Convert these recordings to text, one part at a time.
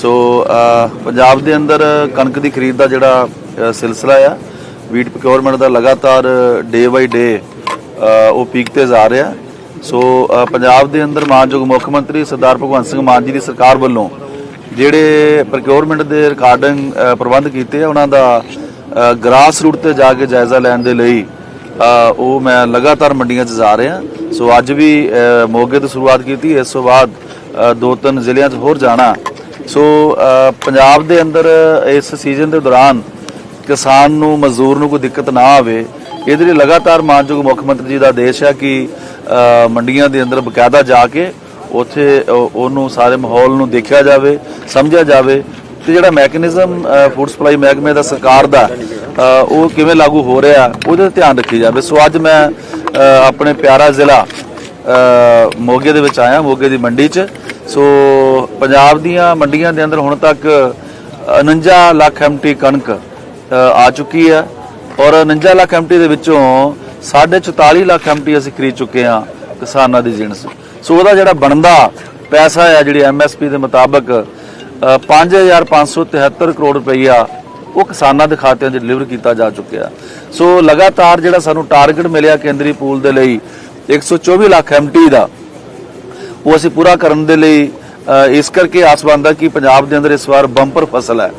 ਸੋ uh, Punjab ਦੇ ਅੰਦਰ ਕਣਕ ਦੀ ਖਰੀਦ ਦਾ ਜਿਹੜਾ ਸਿਲਸਿਲਾ ਆ ਵੀਟ ਪ੍ਰੋਕਿਉਰਮੈਂਟ ਦਾ ਲਗਾਤਾਰ ਡੇ ਬਾਈ ਡੇ ਉਹ ਪੀਕ ਤੇ ਜਾ ਰਿਹਾ। ਸੋ ਪੰਜਾਬ ਦੇ ਅੰਦਰ ਮਾਨਯੋਗ ਮੁੱਖ ਮੰਤਰੀ ਸਰਦਾਰ ਭਗਵੰਤ ਸਿੰਘ ਮਾਨ ਜੀ ਦੀ ਸਰਕਾਰ ਵੱਲੋਂ ਜਿਹੜੇ ਪ੍ਰੋਕਿਉਰਮੈਂਟ ਦੇ ਰਿਕਾਰਡਿੰਗ ਪ੍ਰਬੰਧ ਕੀਤੇ ਆ, ਉਹਨਾਂ ਦਾ ਗ੍ਰਾਸ ਰੂਟ ਤੇ ਜਾ ਕੇ ਜਾਇਜ਼ਾ ਲੈਣ ਦੇ ਲਈ ਉਹ ਮੈਂ ਲਗਾਤਾਰ ਮੰਡੀਆਂ 'ਚ ਜਾ ਰਿਹਾ। ਸੋ ਅੱਜ ਵੀ ਮੋਗੇ ਤੋਂ ਸ਼ੁਰੂਆਤ ਕੀਤੀ, ਇਸ ਤੋਂ ਬਾਅਦ ਦੋ ਤਿੰਨ ਜ਼ਿਲ੍ਹਿਆਂ 'ਚ ਹੋਰ ਜਾਣਾ। ਸੋ ਪੰਜਾਬ uh, ਦੇ ਅੰਦਰ uh, ਇਸ ਸੀਜ਼ਨ ਦੇ ਦੌਰਾਨ ਕਿਸਾਨ ਨੂੰ, ਮਜ਼ਦੂਰ ਨੂੰ ਕੋਈ ਦਿੱਕਤ ਨਾ ਆਵੇ, ਇਹਦੇ ਲਈ ਲਗਾਤਾਰ ਮਾਨਯੋਗ ਮੁੱਖ ਮੰਤਰੀ ਜੀ ਦਾ ਆਦੇਸ਼ ਹੈ ਕਿ uh, ਮੰਡੀਆਂ ਦੇ ਅੰਦਰ ਬਕਾਇਦਾ ਜਾ ਕੇ ਉੱਥੇ ਉਹਨੂੰ ਸਾਰੇ ਮਾਹੌਲ ਨੂੰ ਦੇਖਿਆ ਜਾਵੇ, ਸਮਝਿਆ ਜਾਵੇ ਤੇ ਜਿਹੜਾ ਮੈਕੈਨਿਜ਼ਮ ਫੂਡ ਸਪਲਾਈ ਮਹਿਕਮੇ ਦਾ ਸਰਕਾਰ ਦਾ ਉਹ ਕਿਵੇਂ ਲਾਗੂ ਹੋ ਰਿਹਾ, ਉਹਦੇ ਤੇ ਧਿਆਨ ਰੱਖੀ ਜਾਵੇ। ਸੋ ਅੱਜ ਮੈਂ ਆਪਣੇ ਪਿਆਰਾ ਜ਼ਿਲ੍ਹਾ ਮੋਗੇ ਦੇ ਵਿੱਚ ਆਇਆ, ਮੋਗੇ ਦੀ ਮੰਡੀ 'ਚ। ਸੋ ਪੰਜਾਬ ਦੀਆਂ ਮੰਡੀਆਂ ਦੇ ਅੰਦਰ ਹੁਣ ਤੱਕ 49 ਲੱਖ ਐਮਟੀ ਕਣਕ ਆ ਚੁੱਕੀ ਹੈ। ਔਰ 49 ਲੱਖ ਐਮਟੀ ਦੇ ਵਿੱਚੋਂ 44 ਲੱਖ ਐਮਟੀ ਅਸੀਂ ਖਰੀਦ ਚੁੱਕੇ ਹਾਂ ਕਿਸਾਨਾਂ ਦੀ ਜਿਣਸ। ਸੋ ਉਹਦਾ ਜਿਹੜਾ ਬਣਦਾ ਪੈਸਾ ਹੈ ਜਿਹੜੀ ਐਮਐਸਪੀ ਦੇ ਮੁਤਾਬਕ ਅ, 5573 ਕਰੋੜ ਰੁਪਈਆ ਉਹ ਕਿਸਾਨਾਂ ਦੇ ਖਾਤਿਆਂ 'ਚ ਡਿਲੀਵਰ ਕੀਤਾ ਜਾ ਚੁੱਕਿਆ। ਸੋ ਲਗਾਤਾਰ ਜਿਹੜਾ ਸਾਨੂੰ ਟਾਰਗੇਟ ਮਿਲਿਆ ਕੇਂਦਰੀ ਪੂਲ ਦੇ ਲਈ 124 ਲੱਖ ਐਮਟੀ ਦਾ ਉਹ ਅਸੀਂ ਪੂਰਾ ਕਰਨ ਦੇ ਲਈ ਇਸ ਕਰਕੇ ਆਸ ਬੰਦਾ ਕਿ ਪੰਜਾਬ ਦੇ ਅੰਦਰ ਇਸ ਵਾਰ ਬੰਪਰ ਫਸਲ ਹੈ।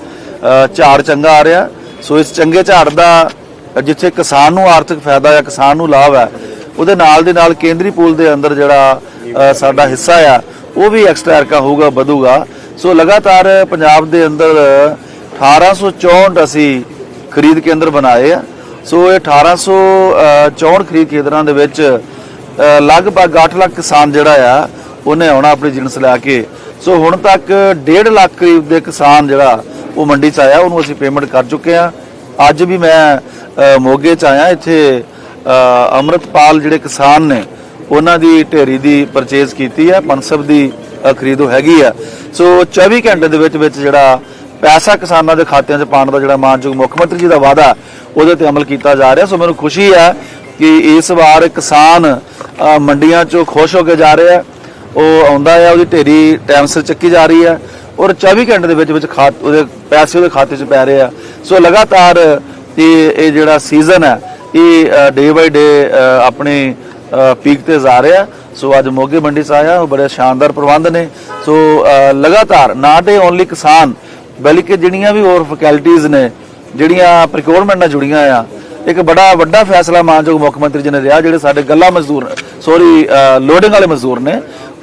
ਝਾੜ ਚੰਗਾ ਆ ਰਿਹਾ। ਸੋ ਇਸ ਚੰਗੇ ਝਾੜ ਦਾ, ਜਿੱਥੇ ਕਿਸਾਨ ਨੂੰ ਆਰਥਿਕ ਫਾਇਦਾ ਹੈ ਕਿਸਾਨ ਨੂੰ ਲਾਭ ਹੈ, ਉਹਦੇ ਨਾਲ ਦੇ ਨਾਲ ਕੇਂਦਰੀ ਪੂਲ ਦੇ ਅੰਦਰ ਜਿਹੜਾ ਸਾਡਾ ਹਿੱਸਾ ਆ, ਉਹ ਵੀ ਐਕਸਟਰਾ ਅਰਕਾ ਹੋਊਗਾ, ਵਧੂਗਾ। ਸੋ ਲਗਾਤਾਰ ਪੰਜਾਬ ਦੇ ਅੰਦਰ 1864 ਅਸੀਂ ਖਰੀਦ ਕੇਂਦਰ ਬਣਾਏ ਆ। ਸੋ ਇਹ 1864 ਖਰੀਦ ਕੇਂਦਰਾਂ ਦੇ ਵਿੱਚ ਲਗਭਗ 8 ਲੱਖ ਕਿਸਾਨ ਜਿਹੜਾ ਆ ਉਹਨੇ ਆਉਣਾ ਆਪਣੀ ਜਿਣਸ ਲੈ ਕੇ। ਸੋ ਹੁਣ ਤੱਕ 1.5 ਲੱਖ ਕਰੀਬ ਦੇ ਕਿਸਾਨ ਜਿਹੜਾ ਉਹ ਮੰਡੀ 'ਚ ਆਇਆ ਉਹਨੂੰ ਅਸੀਂ ਪੇਮੈਂਟ ਕਰ ਚੁੱਕੇ ਆ ਅੱਜ ਵੀ ਮੈਂ ਮੋਗੇ 'ਚ ਆਇਆ ਇੱਥੇ ਅ, ਅੰਮ੍ਰਿਤਪਾਲ ਜਿਹੜੇ ਕਿਸਾਨ ਨੇ ਉਹਨਾਂ ਦੀ ਢੇਰੀ ਦੀ ਪਰਚੇਜ਼ ਕੀਤੀ ਹੈ ਪਨਸਬ ਦੀ ਅ, ਖਰੀਦੋ ਹੈਗੀ ਆ। ਸੋ 24 ਘੰਟੇ ਦੇ ਵਿੱਚ ਵਿੱਚ ਜਿਹੜਾ ਪੈਸਾ ਕਿਸਾਨਾਂ ਦੇ ਖਾਤਿਆਂ 'ਚ ਪਾਉਣ ਦਾ ਜਿਹੜਾ ਮਾਨਯੋਗ ਮੁੱਖ ਮੰਤਰੀ ਜੀ ਦਾ ਵਾਅਦਾ ਉਹਦੇ ਤੇ ਅਮਲ ਕੀਤਾ ਜਾ ਰਿਹਾ। ਸੋ ਮੈਨੂੰ ਖੁਸ਼ੀ ਹੈ ਕਿ ਇਸ ਵਾਰ ਕਿਸਾਨ ਮੰਡੀਆਂ 'ਚੋਂ ਖੁਸ਼ ਹੋ ਕੇ ਜਾ ਰਿਹਾ ਉਹ ਆਉਂਦਾ ਆ, ਉਹਦੀ ਢੇਰੀ ਟਾਈਮ ਸਿਰ ਚੱਕੀ ਜਾ ਰਹੀ ਹੈ ਔਰ 24 ਘੰਟੇ ਦੇ ਵਿੱਚ ਵਿੱਚ ਖਾਤ, ਉਹਦੇ ਪੈਸੇ ਉਹਦੇ ਖਾਤੇ 'ਚ ਪੈ ਰਹੇ ਆ। ਸੋ ਲਗਾਤਾਰ ਇਹ ਇਹ ਜਿਹੜਾ ਸੀਜ਼ਨ ਹੈ ਇਹ ਡੇ ਬਾਈ ਡੇ ਆਪਣੇ ਪੀਕ ਤੇ ਜਾ ਰਿਹਾ। ਸੋ ਅੱਜ ਮੋਗੇ ਮੰਡੀ 'ਚ ਆਇਆ, ਉਹ ਬੜੇ ਸ਼ਾਨਦਾਰ ਪ੍ਰਬੰਧ ਨੇ। ਸੋ ਲਗਾਤਾਰ ਨਾਟ ਏ ਓਨਲੀ ਕਿਸਾਨ, ਬਲਕਿ ਜਿਹੜੀਆਂ ਵੀ ਹੋਰ ਫੈਕਲਟੀਆਂ ਨੇ, ਜਿਹੜੀਆਂ ਪ੍ਰੋਕਿਉਰਮੈਂਟ ਨਾਲ ਜੁੜੀਆਂ ਆ ਇੱਕ ਬੜਾ ਵੱਡਾ ਫੈਸਲਾ ਮਾਨਯੋਗ ਮੁੱਖ ਮੰਤਰੀ ਜੀ ਨੇ ਲਿਆ ਜਿਹੜੇ ਸਾਡੇ ਗੱਲਾ ਮਜ਼ਦੂਰ ਸੌਰੀ ਲੋਡਿੰਗ ਵਾਲੇ ਮਜ਼ਦੂਰ ਨੇ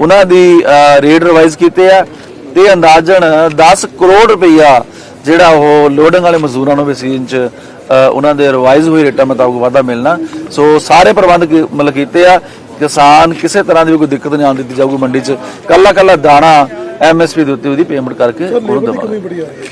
ਉਹਨਾਂ ਦੀ ਰੇਟ ਰਿਵਾਈਜ਼ ਕੀਤੇ ਆ ਤੇ ਅੰਦਾਜ਼ਨ 10 ਕਰੋੜ ਰੁਪਈਆ ਜਿਹੜਾ ਉਹ ਲੋਡਿੰਗ ਵਾਲੇ ਮਜ਼ਦੂਰਾਂ ਨੂੰ ਵੀ ਸੀਜ਼ਨ ਚ ਉਹਨਾਂ ਦੇ ਰਿਵਾਈਜ਼ ਹੋਈ ਰੇਟਾਂ ਮੁਤਾਬਕ ਵਾਧਾ ਮਿਲਣਾ। ਸੋ ਸਾਰੇ ਪ੍ਰਬੰਧ ਮਤਲਬ ਕੀਤੇ ਆ ਕਿਸਾਨ ਕਿਸੇ ਤਰ੍ਹਾਂ ਦੀ ਵੀ ਕੋਈ ਦਿੱਕਤ ਨਹੀਂ ਆਉਣ ਦਿੱਤੀ ਜਾਊਗੀ ਮੰਡੀ ਚ। ਕੱਲਾ ਕੱਲਾ ਦਾਣਾ ਐਮਐਸਪੀ ਦੇ ਉੱਤੇ ਉਹਦੀ ਪੇਮੈਂਟ ਕਰਕੇ ਉਹਨੂੰ ਦੇਵਾਂਗੇ।